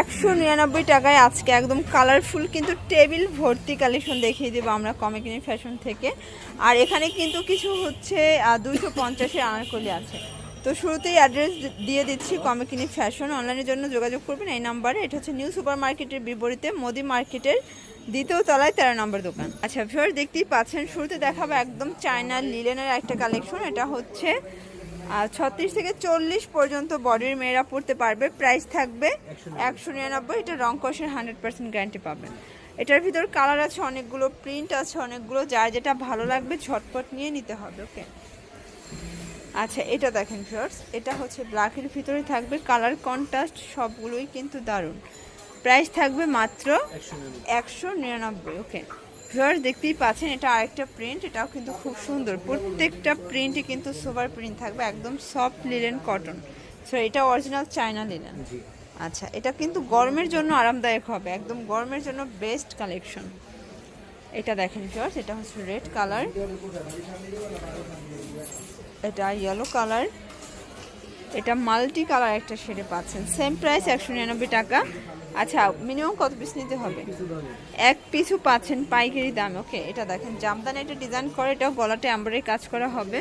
একশো নিরানব্বই টাকায় আজকে একদম কালারফুল কিন্তু টেবিল ভর্তি কালেকশন দেখিয়ে দেবো আমরা কমেকিনি ফ্যাশন থেকে। আর এখানে কিন্তু কিছু হচ্ছে দুইশো পঞ্চাশের আনারকলি আছে। তো শুরুতেই অ্যাড্রেস দিয়ে দিচ্ছি কমেকিনি ফ্যাশন অনলাইনের জন্য যোগাযোগ করবেন এই নাম্বারে। এটা হচ্ছে নিউ সুপার মার্কেটের বিপরীতে মোদি মার্কেটের দ্বিতীয় তলায় তেরো নম্বর দোকান। আচ্ছা ভিউয়ার দেখতেই পাচ্ছেন, শুরুতে দেখাবো একদম চায়নার লিলেনের একটা কালেকশন এটা হচ্ছে আর ছত্রিশ থেকে চল্লিশ পর্যন্ত বডির মেয়েরা পড়তে পারবে। প্রাইস থাকবে একশো নিরানব্বই এটা রং কষের হান্ড্রেড পার্সেন্ট গ্যারান্টি পাবেন। এটার ভিতর কালার আছে অনেকগুলো প্রিন্ট আছে অনেকগুলো যার যেটা ভালো লাগবে ঝটপট নিয়ে নিতে হবে ওকে আচ্ছা এটা দেখেন ফিওর্স এটা হচ্ছে ব্ল্যাকের ভিতরে থাকবে কালার কন্ট্রাস্ট সবগুলোই কিন্তু দারুণ। প্রাইস থাকবে মাত্র একশো নিরানব্বই। ওকে ভিউয়ার্স দেখতেই পাচ্ছেন এটা আরেকটা প্রিন্ট এটাও কিন্তু খুব সুন্দর। প্রত্যেকটা প্রিন্টই কিন্তু সুপার প্রিন্ট থাকবে একদম সফট লিলেন কটন সো এটা অরিজিনাল চায়না লিলেন আচ্ছা এটা কিন্তু গরমের জন্য আরামদায়ক হবে একদম গরমের জন্য বেস্ট কালেকশন এটা দেখেন ভিউয়ার্স এটা হচ্ছে রেড কালার এটা ইয়েলো কালার এটা মাল্টি কালার একটা শেডে পাচ্ছেন। সেম প্রাইস একশো নিরানব্বই টাকা। আচ্ছা মিনিমাম কত পিস নিতে হবে? এক পিছু পাচ্ছেন পাইকারি দাম, ওকে, এটা দেখেন। জামদানি এটা ডিজাইন করে, এটাও গলাতে অ্যাম্বারের কাজ করা হবে।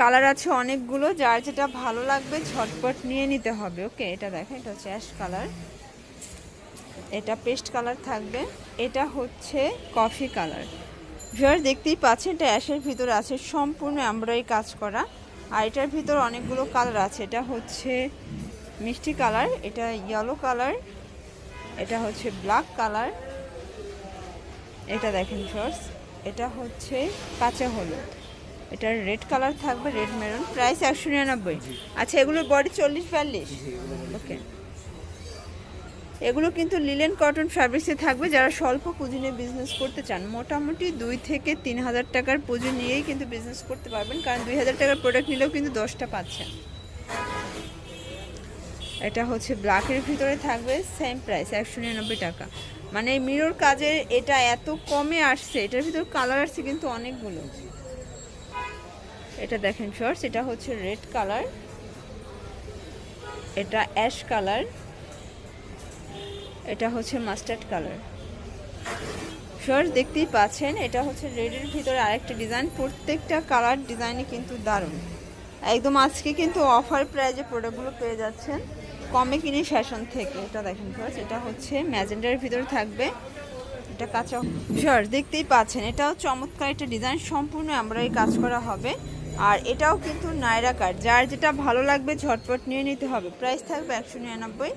কালার আছে অনেকগুলো, যার যেটা ভালো লাগবে ঝটপট নিয়ে নিতে হবে, ওকে, এটা দেখেন, এটা হচ্ছে অ্যাশ কালার এটা পেস্ট কালার থাকবে। এটা হচ্ছে কফি কালার ভিউয়ার দেখতেই পাচ্ছেন, এটা অ্যাশের ভিতরে আছে, সম্পূর্ণ এমব্রয়ডারি কাজ করা। আর এটার ভিতর অনেকগুলো কালার আছে। এটা হচ্ছে মিষ্টি কালার এটা ইয়েলো কালার এটা হচ্ছে ব্ল্যাক কালার এটা দেখেন শর্টস এটা হচ্ছে কাঁচা হলুদ। এটার রেড কালার থাকবে রেড মেরুন প্রাইস একশো নিরানব্বই। আচ্ছা এগুলোর বডি চল্লিশ বিয়াল্লিশ? ওকে এগুলো কিন্তু লিলেন কটন ফ্যাব্রিক্সে থাকবে। যারা স্বল্প পুঁজি নিয়ে বিজনেস করতে চান, মোটামুটি দুই থেকে তিন হাজার টাকার পুঁজি নিয়েই কিন্তু বিজনেস করতে পারবেন। কারণ দুই হাজার টাকার প্রোডাক্ট নিলেও কিন্তু দশটা পাচ্ছেন এটা হচ্ছে ব্ল্যাকের ভিতরে থাকবে সেম প্রাইস একশো নিরানব্বই টাকা। মানে মিরর কাজের এটা এত কমে আসছে, এটার ভিতর কালার আসছে কিন্তু অনেকগুলো। এটা দেখেন শর্টস এটা হচ্ছে রেড কালার এটা অ্যাশ কালার এটা হচ্ছে মাস্টার্ড কালার শর্টস দেখতেই পাচ্ছেন, এটা হচ্ছে রেডের ভিতরে আরেকটা ডিজাইন প্রত্যেকটা কালার ডিজাইনই কিন্তু দারুণ। একদম আজকে কিন্তু অফার প্রাইজে প্রোডাক্টগুলো পেয়ে যাচ্ছেন। কমে কিনে ফ্যাশন থেকে। এটা দেখেন ফার্স্ট এটা হচ্ছে ম্যাজেন্ডার ভিতরে থাকবে। এটা কাঁচা। শর দেখতেই পাচ্ছেন, এটাও চমৎকার একটা ডিজাইন সম্পূর্ণ আমরা এই কাজ করা হবে। আর এটাও কিন্তু নায়রা কাট। যার যেটা ভালো লাগবে ঝটপট নিয়ে নিতে হবে। প্রাইস থাকবে একশো নিরানব্বই।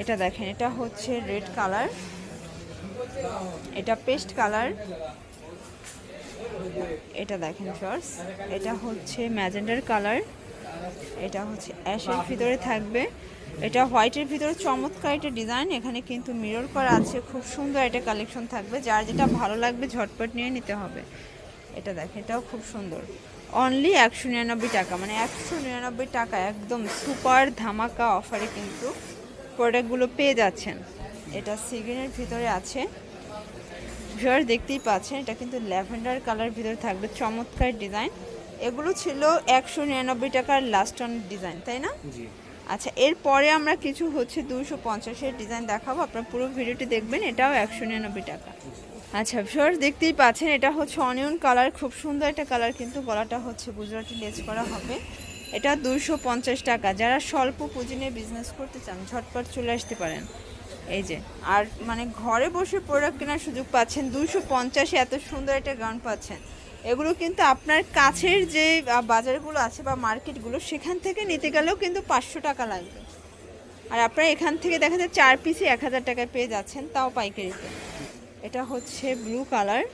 এটা দেখেন, এটা হচ্ছে রেড কালার। এটা পেস্ট কালার। এটা দেখেন ফার্স এটা হচ্ছে ম্যাজেন্ডার কালার। এটা হচ্ছে অ্যাশের ভিতরে থাকবে। এটা হোয়াইটের ভিতরে চমৎকার একটা ডিজাইন। এখানে কিন্তু মিরর করা আছে। খুব সুন্দর একটা কালেকশন থাকবে। যার যেটা ভালো লাগবে ঝটপট নিয়ে নিতে হবে। এটা দেখেন, এটাও খুব সুন্দর। অনলি একশো নিরানব্বই টাকা মানে একশো নিরানব্বই টাকা, একদম সুপার ধামাকা অফারে কিন্তু প্রোডাক্টগুলো পেয়ে যাচ্ছেন। এটা সিগ্রিনের ভিতরে আছে। ভিউয়ার দেখতেই পাচ্ছেন এটা কিন্তু ল্যাভেন্ডার কালার ভিতরে থাকবে চমৎকার ডিজাইন। এগুলো ছিল একশো নিরানব্বই টাকার লাস্ট অন ডিজাইন তাই না? আচ্ছা এরপরে আমরা কিছু হচ্ছে দুশো পঞ্চাশের ডিজাইন দেখাবো। আপনার পুরো ভিডিওটি দেখবেন এটাও একশো নিরানব্বই টাকা। আচ্ছা ভিউয়ার দেখতেই পাচ্ছেন এটা হচ্ছে অনিয়ন কালার খুব সুন্দর একটা কালার কিন্তু গলাটা হচ্ছে গুজরাটি লেজ করা হবে। এটা দুশো পঞ্চাশ টাকা। যারা স্বল্প পুঁজি নিয়ে বিজনেস করতে চান, ঝটপট চলে আসতে পারেন। এই যে, আর মানে ঘরে বসে প্রোডাক্ট কেনার সুযোগ পাচ্ছেন দুশো পঞ্চাশে এত সুন্দর একটা গাউন পাচ্ছেন। এগুলো কিন্তু আপনার কাছের যে বাজারগুলো আছে বা মার্কেটগুলো, সেখান থেকে নিতে গেলেও কিন্তু পাঁচশো টাকা লাগবে। আর আপনারা এখান থেকে দেখা যায় চার পিসে এক হাজার টাকায় পেয়ে যাচ্ছেন, তাও পাইকারিতে। এটা হচ্ছে ব্লু কালার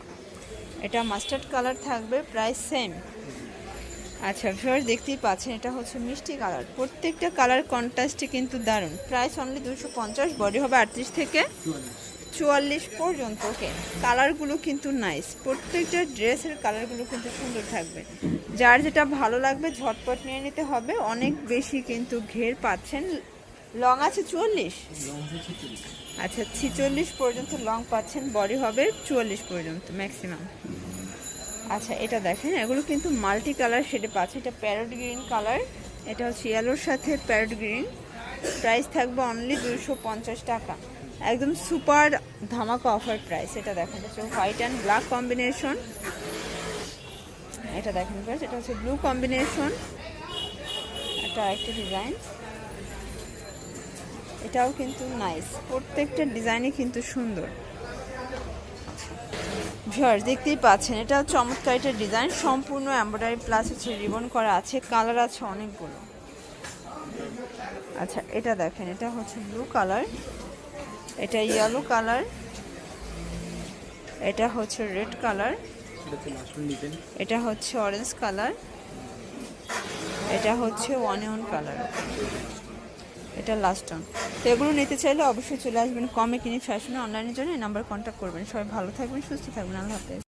এটা মাস্টার্ড কালার থাকবে প্রায় সেম আচ্ছা ভিউয়ার দেখতেই পাচ্ছেন, এটা হচ্ছে মিষ্টি কালার। প্রত্যেকটা কালার কন্ট্রাস্টে কিন্তু দারুণ। প্রাইস অনলি দুশো পঞ্চাশ বডি হবে আটত্রিশ থেকে চুয়াল্লিশ পর্যন্ত ওকে কালারগুলো কিন্তু নাইস প্রত্যেকটা ড্রেসের কালারগুলো কিন্তু সুন্দর থাকবে। যার যেটা ভালো লাগবে, ঝটপট নিয়ে নিতে হবে। অনেক বেশি কিন্তু ঘের পাচ্ছেন। লং আছে চুয়াল্লিশ? আচ্ছা ছিচল্লিশ পর্যন্ত লং পাচ্ছেন বডি হবে চুয়াল্লিশ পর্যন্ত ম্যাক্সিমাম আচ্ছা এটা দেখেন এগুলো কিন্তু মাল্টি কালার শেডে পাচ্ছে। এটা প্যারট গ্রিন কালার এটা হচ্ছে ইয়েলোর সাথে প্যারট গ্রিন প্রাইস থাকবে অনলি দুশো টাকা। একদম সুপার ধামাকা অফার প্রাইস এটা দেখেন হচ্ছে হোয়াইট অ্যান্ড ব্ল্যাক কম্বিনেশন এটা দেখেন guys, এটা হচ্ছে ব্লু কম্বিনেশন এটা একটা ডিজাইন এটাও কিন্তু নাইস প্রত্যেকটা ডিজাইনই কিন্তু সুন্দর। ভিউয়ার্স দেখতেই পাচ্ছেন, এটা চমৎকার একটা ডিজাইন সম্পূর্ণ এমব্রয়ডারি প্লাস হচ্ছে রিবন করা আছে কালার আছে অনেকগুলো। আচ্ছা এটা দেখেন, এটা হচ্ছে ব্লু কালার এটা ইয়েলো কালার এটা হচ্ছে রেড কালার এটা হচ্ছে অরেঞ্জ কালার এটা হচ্ছে অনিয়ন কালার এটা লাস্ট টাইম তো এগুলো নিতে চাইলে অবশ্যই চলে আসবেন। কমে কিনে ফ্যাশনে অনলাইনের জন্য নাম্বার কন্ট্যাক্ট করবেন। সবাই ভালো থাকবেন, সুস্থ থাকবেন। আল্লাহ হাফেজ।